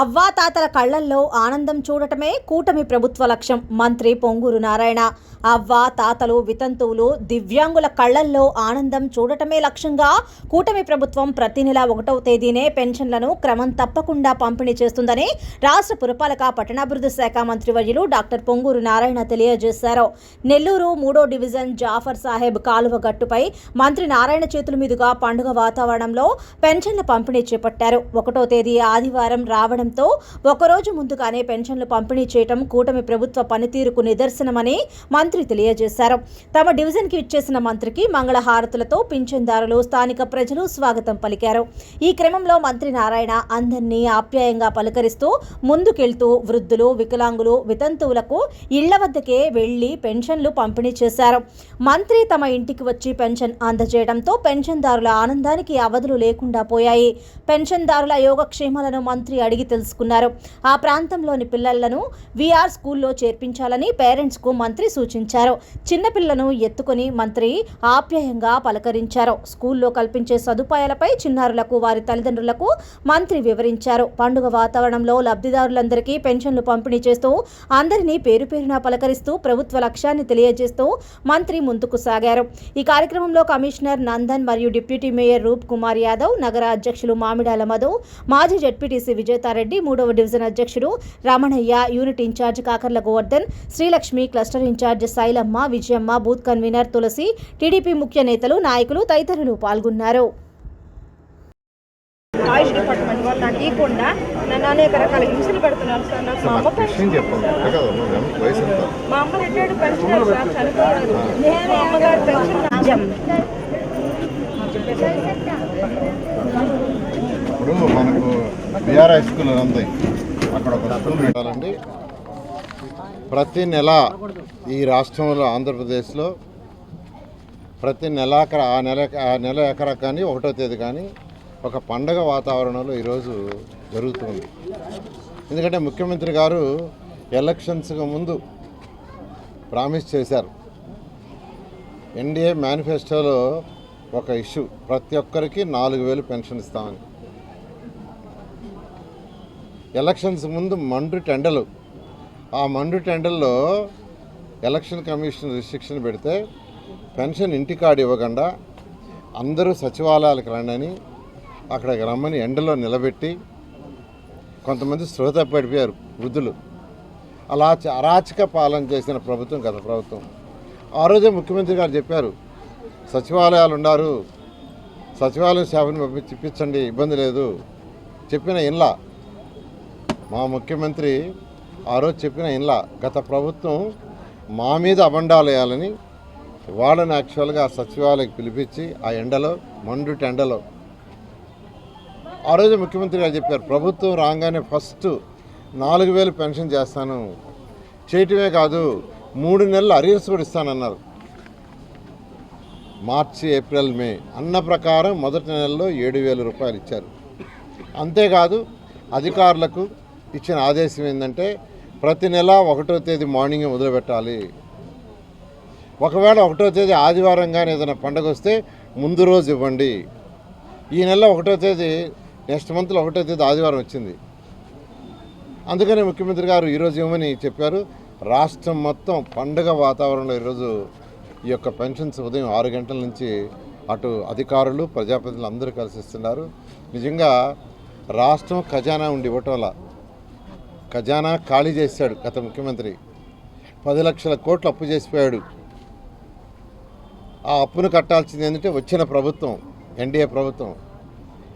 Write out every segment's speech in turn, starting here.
అవ్వాతాతల కళ్ళల్లో ఆనందం చూడటమే కూటమి ప్రభుత్వ లక్ష్యం. మంత్రి పొంగూరు నారాయణ అవ్వ తాతలు వితంతువులు దివ్యాంగుల కళ్ళల్లో ఆనందం చూడటమే లక్ష్యంగా కూటమి ప్రభుత్వం ప్రతి నెల ఒకటవ తేదీనే పెన్షన్లను క్రమం తప్పకుండా పంపిణీ చేస్తుందని రాష్ట్ర పురపాలక పట్టణాభివృద్ధి శాఖ మంత్రి వర్యులు డాక్టర్ పొంగూరు నారాయణ తెలియజేశారు. నెల్లూరు మూడో డివిజన్ జాఫర్ సాహెబ్ కాలువ గట్టుపై మంత్రి నారాయణ చేతుల మీదుగా పండుగ వాతావరణంలో పెన్షన్ల పంపిణీ చేపట్టారు. ఒకటో తేదీ ఆదివారం రావడంతో ఒకరోజు ముందుగానే పెన్షన్లు పంపిణీ చేయటం కూటమి ప్రభుత్వ పనితీరుకు నిదర్శనమని మంత్రి తెలియజేశారు. తమ డివిజన్కి ఇచ్చేసిన మంత్రికి మంగళహారతులతో పింఛన్దారులు స్థానిక ప్రజలు స్వాగతం పలికారు. ఈ క్రమంలో మంత్రి నారాయణ అందరినీ ఆప్యాయంగా పలకరిస్తూ ముందుకెళ్తూ వృద్ధులు వికలాంగులు వితంతువులకు ఇళ్ళ వద్దకే వెళ్ళి పెన్షన్లు పంపిణీ చేశారు. మంత్రి తమ ఇంటికి వచ్చి పెన్షన్ అందజేయడంతో పెన్షన్దారుల ఆనందానికి అవధులు లేకుండా పోయాయి. పెన్షన్దారుల యోగక్షేమాలను మంత్రి అడిగి తెలుసుకున్నారు. ఆ ప్రాంతంలోని పిల్లలను విఆర్ స్కూల్లో చేర్పించాలని పేరెంట్స్కు మంత్రి సూచించారు చిన్నపిల్లను ఎత్తుకొని మంత్రి ఆప్యాయంగా పలకరించారు. స్కూల్లో కల్పించే సదుపాయాలపై చిన్నారులకు వారి తల్లిదండ్రులకు మంత్రి వివరించారు. పండుగ వాతావరణంలో లబ్ధిదారులందరికీ పెన్షన్లు పంపిణీ చేస్తూ అందరినీ పేరు పేరున పలకరిస్తూ ప్రభుత్వ లక్ష్యాన్ని తెలియజేస్తూ మంత్రి ముందుకు సాగారు. ఈ కార్యక్రమంలో కమిషనర్ నందన్ మరియు డిప్యూటీ మేయర్ రూప్ కుమార్ యాదవ్ నగర అధ్యక్షులు మామిడాల మధు మాజీ జడ్పీటీసీ విజేతారెడ్డి మూడవ డివిజన్ అధ్యక్షుడు Ramanaiah unit incharge Kakarla Govardhan Srilakshmi cluster incharge Sailamma Vijayamma booth convener Tulasi TDP ముఖ్య నేతలు నాయకులు తదితరులు పాల్గొన్నారు. ఆయుష్ డిపార్ట్మెంట్ వాళ్ళు నాకు ఇవ్వకుండా నన్ను అనేక రకాల హింసలు పెడుతున్నారు సార్. నాకు మా అమ్మ పెన్షన్ మా అమ్మ రిటైర్డ్ పెన్షన్ సార్ చనిపోయారు. నేను అమ్మగారి పెన్షన్ ఇప్పుడు మనకు బీఆర్ హై స్కూల్ ఉంది. అక్కడ ఒక స్కూల్ పెట్టాలండి. ప్రతి నెల ఈ రాష్ట్రంలో ఆంధ్రప్రదేశ్లో ప్రతి నెలాఖర ఆ నెల ఆ నెల ఎకరా కానీ ఒకటో తేదీ కానీ ఒక పండగ వాతావరణంలో ఈరోజు జరుగుతుంది. ఎందుకంటే ముఖ్యమంత్రి గారు ఎలక్షన్స్కి ముందు ప్రామిస్ చేశారు. ఎన్డీఏ మేనిఫెస్టోలో ఒక ఇష్యూ ప్రతి ఒక్కరికి నాలుగు వేలు పెన్షన్ ఇస్తామని. ఎలక్షన్స్ ముందు మండు టెండలు ఆ మండు టెండల్లో ఎలక్షన్ కమిషన్ రిస్ట్రిక్షన్ పెడితే పెన్షన్ ఇంటికాడు ఇవ్వకుండా అందరూ సచివాలయాలకు రండి అక్కడికి రమ్మని ఎండలో నిలబెట్టి కొంతమంది శ్రోత పడిపోయారు వృద్ధులు. అలా అరాచక పాలన చేసిన ప్రభుత్వం గత ప్రభుత్వం. ఆ రోజే ముఖ్యమంత్రి గారు చెప్పారు సచివాలయాలు ఉన్నారు సచివాలయం సేవను పంపించి ఇప్పించండి ఇబ్బంది లేదు. చెప్పిన ఇన్లా మా ముఖ్యమంత్రి ఆ రోజు చెప్పిన ఇన్లా గత ప్రభుత్వం మా మీద అబండాలు వేయాలని వాళ్ళని యాక్చువల్గా సచివాలయకి పిలిపించి ఆ ఎండలో మండుటి ఎండలో ఆ రోజు ముఖ్యమంత్రి గారు చెప్పారు ప్రభుత్వం రాగానే ఫస్ట్ నాలుగు వేలు పెన్షన్ చేస్తాను. చేయటమే కాదు మూడు నెలలు అరియర్స్ కూడా ఇస్తానన్నారు. మార్చి ఏప్రిల్ మే అన్న ప్రకారం మొదటి నెలలో ఏడు వేల రూపాయలు ఇచ్చారు. అంతేకాదు అధికారులకు ఇచ్చిన ఆదేశం ఏంటంటే ప్రతి నెల ఒకటో తేదీ మార్నింగ్ మొదలుపెట్టాలి. ఒకవేళ ఒకటో తేదీ ఆదివారం కానీ ఏదైనా పండగ వస్తే ముందు రోజు ఇవ్వండి. ఈ నెల ఒకటో తేదీ నెక్స్ట్ మంత్లో ఒకటో తేదీ ఆదివారం వచ్చింది. అందుకనే ముఖ్యమంత్రి గారు ఈరోజు ఇవ్వమని చెప్పారు? రాష్ట్రం మొత్తం పండగ వాతావరణంలో ఈరోజు ఈ యొక్క పెన్షన్స్ ఉదయం ఆరు గంటల నుంచి అటు అధికారులు ప్రజాప్రతినిధులు అందరూ కలిసి ఇస్తున్నారు. నిజంగా రాష్ట్రం ఖజానా ఉండి ఇవ్వటంలా ఖజానా ఖాళీ చేశాడు గత ముఖ్యమంత్రి. పది లక్షల కోట్లు అప్పు చేసిపోయాడు. ఆ అప్పును కట్టాల్సింది ఏంటంటే వచ్చిన ప్రభుత్వం ఎన్డీఏ ప్రభుత్వం.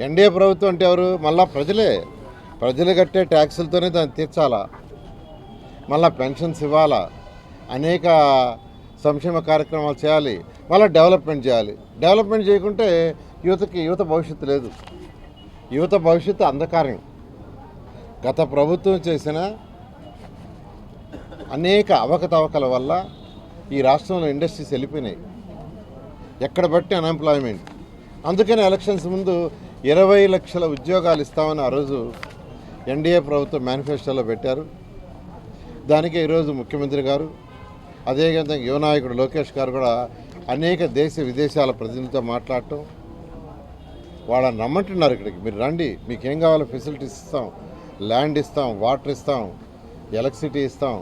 ఎన్డీఏ ప్రభుత్వం అంటే ఎవరు? మళ్ళా ప్రజలే. ప్రజలు కట్టే ట్యాక్సులతోనే దాన్ని తీర్చాలా? మళ్ళా పెన్షన్స్ ఇవ్వాలా? అనేక సంక్షేమ కార్యక్రమాలు చేయాలి. మళ్ళీ డెవలప్మెంట్ చేయాలి. డెవలప్మెంట్ చేయకుంటే యువతకి యువత భవిష్యత్తు లేదు. యువత భవిష్యత్తు అంధకారం. గత ప్రభుత్వం చేసిన అనేక అవకతవకల వల్ల ఈ రాష్ట్రంలో ఇండస్ట్రీస్ వెళ్ళిపోయినాయి. ఎక్కడ బట్టి అన్ఎంప్లాయ్మెంట్ అందుకని ఎలక్షన్స్ ముందు ఇరవై లక్షల ఉద్యోగాలు ఇస్తామని ఆ రోజు ఎన్డీఏ ప్రభుత్వం మేనిఫెస్టోలో పెట్టారు. దానికి ఈరోజు ముఖ్యమంత్రి గారు అదేవిధంగా యువ నాయకుడు లోకేష్ గారు కూడా అనేక దేశ విదేశాల ప్రతినిధులతో మాట్లాడటం. వాళ్ళని రమ్మంటున్నారు ఇక్కడికి. మీరు రండి మీకేం కావాలో ఫెసిలిటీస్ ఇస్తాం. ల్యాండ్ ఇస్తాం వాటర్ ఇస్తాం ఎలక్ట్రిసిటీ ఇస్తాం.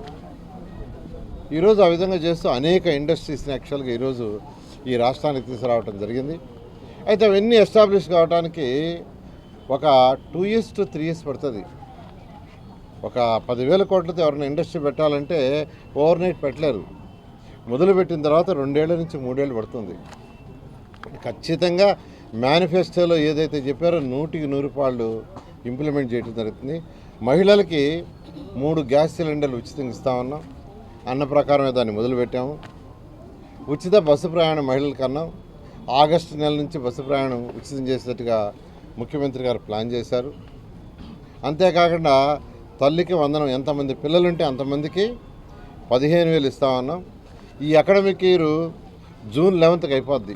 ఈరోజు ఆ విధంగా చేస్తూ అనేక ఇండస్ట్రీస్ని యాక్చువల్గా ఈరోజు ఈ రాష్ట్రానికి తీసుకురావడం జరిగింది. అయితే అవన్నీ ఎస్టాబ్లిష్ కావడానికి ఒక two years to three years పడుతుంది. ఒక పదివేల కోట్లతో ఎవరైనా ఇండస్ట్రీ పెట్టాలంటే ఓవర్ నైట్ పెట్టలేరు. మొదలుపెట్టిన తర్వాత రెండేళ్ళ నుంచి మూడేళ్ళు పడుతుంది. ఖచ్చితంగా మేనిఫెస్టోలో ఏదైతే చెప్పారో నూటికి నూరు పాళ్ళు ఇంప్లిమెంట్ చేయడం జరుగుతుంది. మహిళలకి మూడు గ్యాస్ సిలిండర్లు ఉచితంగా ఇస్తామన్నాం అన్న ప్రకారమే దాన్ని మొదలుపెట్టాము. ఉచిత బస్సు ప్రయాణం మహిళల కన్నా ఆగస్టు నెల నుంచి బస్సు ప్రయాణం ఉచితం చేసేట్టుగా ముఖ్యమంత్రి గారు ప్లాన్ చేశారు. అంతేకాకుండా తల్లికి వందనం ఎంతమంది పిల్లలుంటే అంతమందికి పదిహేను వేలు ఇస్తామన్నాం ఈ అకాడమిక్ ఇయర్ జూన్ లెవెన్త్కి అయిపోద్ది.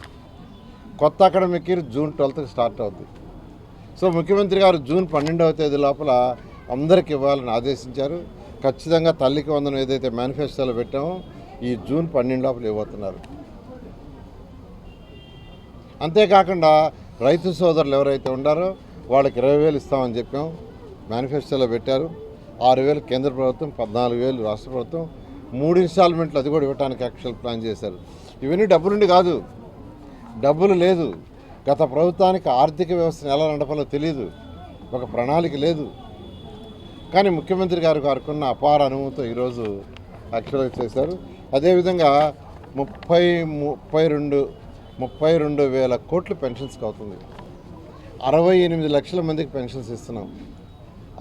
కొత్త అకాడమిక్ ఇయర్ జూన్ ట్వెల్త్కి స్టార్ట్ అవుద్ది. సో ముఖ్యమంత్రి గారు జూన్ పన్నెండవ తేదీ లోపల అందరికి ఇవ్వాలని ఆదేశించారు. ఖచ్చితంగా తల్లికి వందనం ఏదైతే మేనిఫెస్టోలో పెట్టామో ఈ జూన్ పన్నెండు లోపల ఇవ్వబోతున్నారు. అంతేకాకుండా రైతు సోదరులు ఎవరైతే ఉండారో వాళ్ళకి ఇరవై వేలు ఇస్తామని చెప్పాం. మేనిఫెస్టోలో పెట్టారు. ఆరు వేలు కేంద్ర ప్రభుత్వం పద్నాలుగు వేలు రాష్ట్ర ప్రభుత్వం మూడు ఇన్స్టాల్మెంట్లు అది కూడా ఇవ్వడానికి యాక్చువల్ ప్లాన్ చేశారు. ఇవన్నీ డబ్బులుండి కాదు. డబ్బులు లేదు. గత ప్రభుత్వానికి ఆర్థిక వ్యవస్థను ఎలా నడపాలో తెలియదు ఒక ప్రణాళిక లేదు. కానీ ముఖ్యమంత్రి గారు గారుకున్న అపార అనుభవంతో ఈరోజు యాక్చువల్గా చేశారు. అదేవిధంగా ముప్పై ముప్పై రెండు ముప్పై రెండు వేల కోట్లు పెన్షన్స్కి అవుతుంది అరవై ఎనిమిది లక్షల మందికి పెన్షన్స్ ఇస్తున్నాం.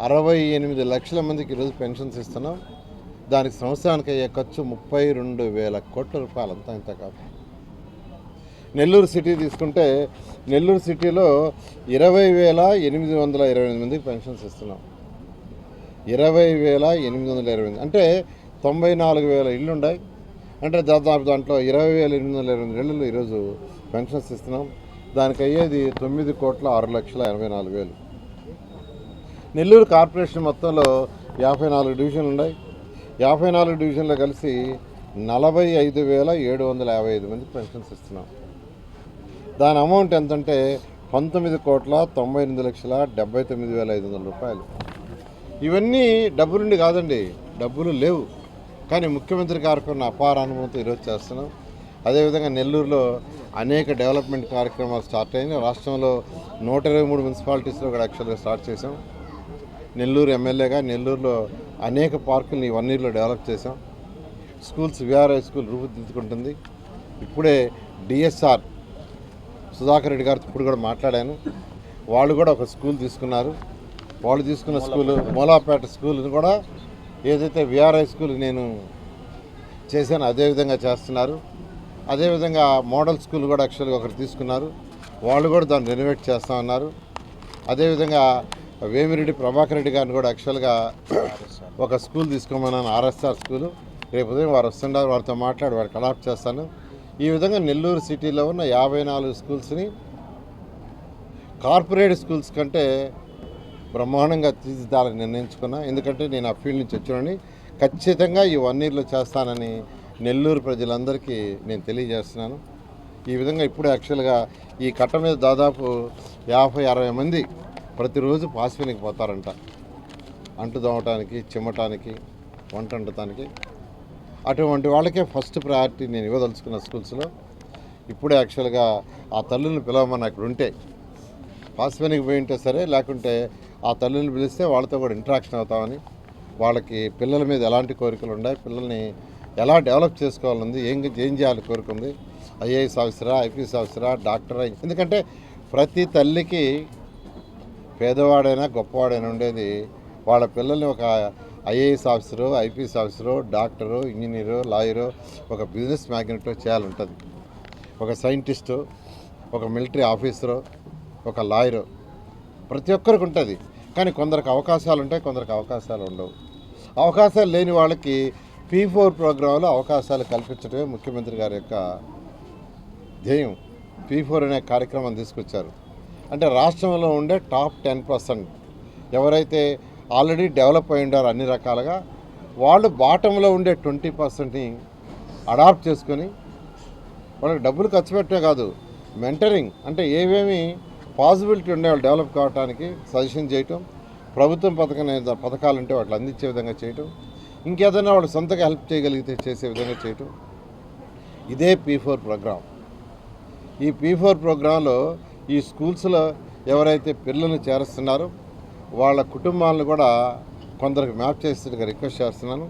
అరవై ఎనిమిది లక్షల మందికి ఈరోజు పెన్షన్స్ ఇస్తున్నాం. దానికి సంవత్సరానికి అయ్యే ఖర్చు ముప్పై రెండు వేల కోట్ల రూపాయలు అంతా ఇంత కాదు నెల్లూరు సిటీ తీసుకుంటే నెల్లూరు సిటీలో ఇరవై వేల ఎనిమిది వందల ఇరవై ఎనిమిది మందికి పెన్షన్స్ ఇస్తున్నాం. ఇరవై వేల ఎనిమిది వందల ఇరవై ఎనిమిది. అంటే తొంభై నాలుగు వేల ఇళ్ళు ఉన్నాయి అంటే దాదాపు దాంట్లో ఇరవై వేల ఎనిమిది వందల ఇరవై ఎనిమిది ఇళ్ళు ఈరోజు పెన్షన్స్ ఇస్తున్నాం. దానికి అయ్యేది తొమ్మిది కోట్ల ఆరు లక్షల ఎనభై నాలుగు వేలు. నెల్లూరు కార్పొరేషన్ మొత్తంలో యాభై నాలుగు డివిజన్లు ఉన్నాయి యాభై నాలుగు డివిజన్లు కలిసి నలభై ఐదు వేల ఏడు వందల యాభై ఐదు మందికి పెన్షన్స్ ఇస్తున్నాం. దాని అమౌంట్ ఎంతంటే పంతొమ్మిది కోట్ల తొంభై ఎనిమిది లక్షల డెబ్బై తొమ్మిది వేల ఐదు వందల రూపాయలు. ఇవన్నీ డబ్బులుండి కాదండి డబ్బులు లేవు. కానీ ముఖ్యమంత్రి గారికి ఉన్న అపార అనుభవంతో ఈరోజు చేస్తున్నాం. అదేవిధంగా నెల్లూరులో అనేక డెవలప్మెంట్ కార్యక్రమాలు స్టార్ట్ అయినాయి. రాష్ట్రంలో నూట ఇరవై మూడు మున్సిపాలిటీస్లో కూడా యాక్చువల్గా స్టార్ట్ చేసాం నెల్లూరు ఎమ్మెల్యేగా నెల్లూరులో అనేక పార్కుల్ని వన్ ఇయర్లో డెవలప్ చేసాం స్కూల్స్ విఆర్ఐ స్కూల్ రూపుదిద్దుకుంటుంది. ఇప్పుడే డిఎస్ఆర్ సుధాకర్ రెడ్డి గారితో ఇప్పుడు కూడా మాట్లాడాను. వాళ్ళు కూడా ఒక స్కూల్ తీసుకున్నారు. వాళ్ళు తీసుకున్న స్కూలు మూలాపేట స్కూల్ని కూడా ఏదైతే విఆర్ఐ స్కూల్ నేను చేశాను అదేవిధంగా చేస్తున్నారు. అదేవిధంగా మోడల్ స్కూల్ కూడా యాక్చువల్గా ఒకరు తీసుకున్నారు. వాళ్ళు కూడా దాన్ని రెనోవేట్ చేస్తా ఉన్నారు. అదేవిధంగా వేమిరెడ్డి ప్రభాకర్ రెడ్డి గారిని కూడా యాక్చువల్గా ఒక స్కూల్ తీసుకోమన్నాను ఆర్ఎస్ఆర్ స్కూలు. రేపు ఉదయం వారు వస్తుండారు వారితో మాట్లాడి వారికి అడాప్ట్ చేస్తాను. ఈ విధంగా నెల్లూరు సిటీలో ఉన్న యాభై నాలుగు స్కూల్స్ని కార్పొరేట్ స్కూల్స్ కంటే బ్రహ్మాండంగా తీర్చిదాలని నిర్ణయించుకున్నా. ఎందుకంటే నేను ఆ ఫీల్డ్ నుంచి వచ్చానని ఖచ్చితంగా ఈ వన్ ఇయర్లో చేస్తానని నెల్లూరు ప్రజలందరికీ నేను తెలియజేస్తున్నాను. ఈ విధంగా ఇప్పుడు యాక్చువల్గా ఈ కట్ట మీద దాదాపు యాభై అరవై మంది ప్రతిరోజు పాసిపోయినకి పోతారంట. అంటు దోమటానికి చిమ్మటానికి వంట వండటానికి అటువంటి వాళ్ళకే ఫస్ట్ ప్రయారిటీ నేను ఇవ్వదలుచుకున్న స్కూల్స్లో ఇప్పుడే యాక్చువల్గా ఆ తల్లిని పిలవమని అక్కడ ఉంటే పాసిపోయినకి పోయి ఉంటే సరే లేకుంటే ఆ తల్లిని పిలిస్తే వాళ్ళతో కూడా ఇంటరాక్షన్ అవుతామని వాళ్ళకి పిల్లల మీద ఎలాంటి కోరికలు ఉన్నాయి పిల్లల్ని ఎలా డెవలప్ చేసుకోవాలని ఏం ఏం చేయాలి కోరిక ఉంది ఐఏఎస్ ఆఫీసరా ఐపీఎస్ ఆఫీసరా డాక్టరా ఎందుకంటే ప్రతి తల్లికి పేదవాడైనా గొప్పవాడైనా ఉండేది వాళ్ళ పిల్లల్ని ఒక IAS officer IPS officer doctor engineer lawyer ఒక బిజినెస్ మ్యాగ్నెట్ చేయాలంటుంది ఒక సైంటిస్టు ఒక మిలిటరీ ఆఫీసరు ఒక లాయరు ప్రతి ఒక్కరికి ఉంటుంది. కానీ కొందరికి అవకాశాలు ఉంటాయి కొందరికి అవకాశాలు ఉండవు. అవకాశాలు లేని వాళ్ళకి పీ ఫోర్ ప్రోగ్రాంలో అవకాశాలు కల్పించడమే ముఖ్యమంత్రి గారి యొక్క ధ్యేయం. పీ ఫోర్ అనే కార్యక్రమం తీసుకొచ్చారు. అంటే రాష్ట్రంలో ఉండే టాప్ టెన్ పర్సెంట్ ఎవరైతే ఆల్రెడీ డెవలప్ అయి ఉండారు అన్ని రకాలుగా. వాళ్ళు బాటంలో ఉండే ట్వంటీ పర్సెంట్ని అడాప్ట్ చేసుకొని వాళ్ళకి డబ్బులు ఖర్చు పెట్టే కాదు మెంటరింగ్ అంటే ఏమేమి పాసిబిలిటీ ఉండే వాళ్ళు డెవలప్ కావడానికి సజెషన్ చేయటం ప్రభుత్వం పథకం పథకాలు ఉంటే వాటిని అందించే విధంగా చేయటం ఇంకేదైనా వాళ్ళు సొంతగా హెల్ప్ చేయగలిగితే చేసే విధంగా చేయటం. ఇదే పీ ఫోర్ ప్రోగ్రాం. ఈ పీ ఫోర్ ప్రోగ్రాంలో ఈ స్కూల్స్లో ఎవరైతే పిల్లల్ని చేరుస్తున్నారో వాళ్ళ కుటుంబాలను కూడా కొందరికి మ్యాప్ చేసేట్టుగా రిక్వెస్ట్ చేస్తున్నాను.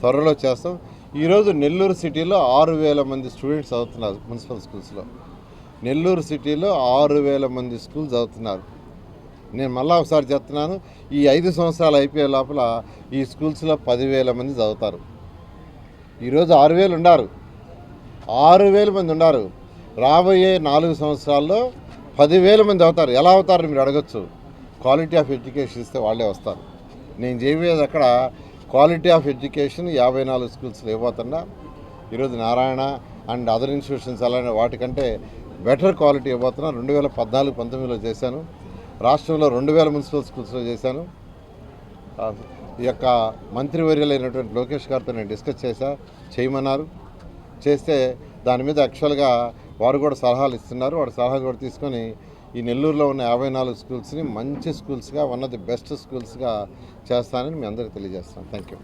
త్వరలో చేస్తాం. ఈరోజు నెల్లూరు సిటీలో ఆరు వేల మంది స్టూడెంట్స్ చదువుతున్నారు మున్సిపల్ స్కూల్స్లో. నెల్లూరు సిటీలో ఆరు వేల మంది స్కూల్ చదువుతున్నారు. నేను మళ్ళా ఒకసారి చెప్తున్నాను ఈ ఐదు సంవత్సరాలు అయిపోయే లోపల ఈ స్కూల్స్లో పదివేల మంది చదువుతారు. ఈరోజు ఆరు వేలు ఉండారు ఆరు వేల మంది ఉన్నారు. రాబోయే నాలుగు సంవత్సరాల్లో పదివేల మంది అవుతారు. ఎలా అవుతారు మీరు అడగచ్చు. క్వాలిటీ ఆఫ్ ఎడ్యుకేషన్ ఇస్తే వాళ్ళే వస్తారు. నేను చేయబోయేది అక్కడ క్వాలిటీ ఆఫ్ ఎడ్యుకేషన్ యాభై నాలుగు స్కూల్స్లో ఇవ్వబోతున్నా ఈరోజు నారాయణ అండ్ అదర్ ఇన్స్టిట్యూషన్స్ అలానే వాటికంటే బెటర్ క్వాలిటీ ఇవ్వబోతున్నా రెండు వేల పద్నాలుగు పంతొమ్మిదిలో చేశాను. రాష్ట్రంలో రెండు వేల మున్సిపల్ స్కూల్స్లో చేశాను. ఈ యొక్క మంత్రివర్యులైనటువంటి లోకేష్ గారితో నేను డిస్కస్ చేశా చేయమన్నారు. చేస్తే దాని మీద యాక్చువల్గా వారు కూడా సలహాలు ఇస్తున్నారు. వాడు సలహా కూడా తీసుకొని ఈ నెల్లూరులో ఉన్న యాభై నాలుగు స్కూల్స్ని మంచి స్కూల్స్గా వన్ ఆఫ్ ది బెస్ట్ స్కూల్స్గా చేస్తానని మీ అందరికీ తెలియజేస్తాను థ్యాంక్ యూ